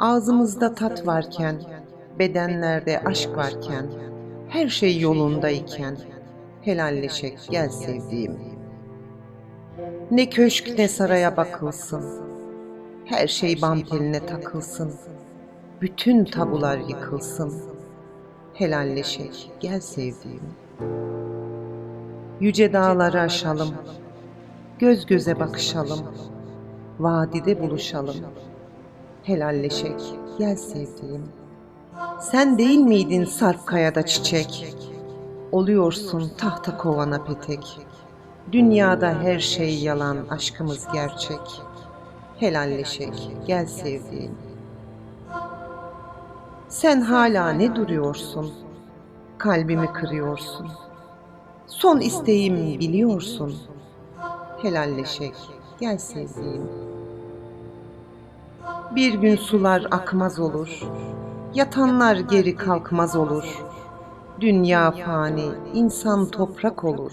Ağzımızda tat varken, bedenlerde aşk varken, her şey yolundayken, helalleşek gel sevdiğim. Ne köşk ne saraya bakılsın, her şey bam teline takılsın, bütün tabular yıkılsın, helalleşek gel sevdiğim. Yüce dağları aşalım, göz göze bakışalım, vadide buluşalım, helalleşek gel sevdiğim. Sen değil miydin sarp kayada çiçek? Oluyorsun tahta kovana petek. Dünyada her şey yalan, aşkımız gerçek. Helalleşek gel sevdiğim. Sen hala ne duruyorsun? Kalbimi kırıyorsun. Son isteğim biliyorsun. Helalleşek gel sevdiğim. Bir gün sular akmaz olur. Yatanlar geri kalkmaz olur. Dünya fani, insan toprak olur.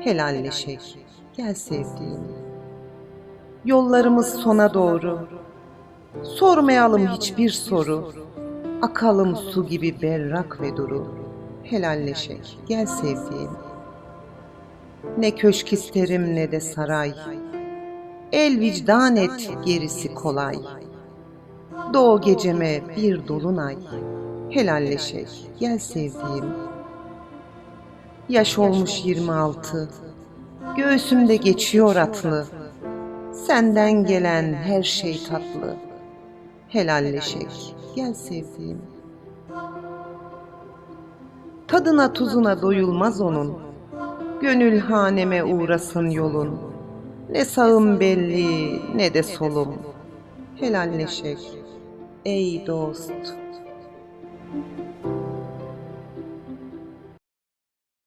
Helalleşek gel sevdiğim. Yollarımız sona doğru. Sormayalım hiçbir soru. Akalım su gibi berrak ve duru. Helalleşek gel sevdiğim. Ne köşk isterim ne de saray. El vicdan et gerisi kolay. Doğu geceme bir dolunay. Helalleşek gel sevdiğim. Yaş olmuş 26. Göğsümde geçiyor atlı. Senden gelen her şey tatlı. Helalleşek gel sevdiğim. Tadına tuzuna doyulmaz onun. Gönül haneme uğrasın yolun. Ne sağım belli ne de solum. Helalleşek ey dost.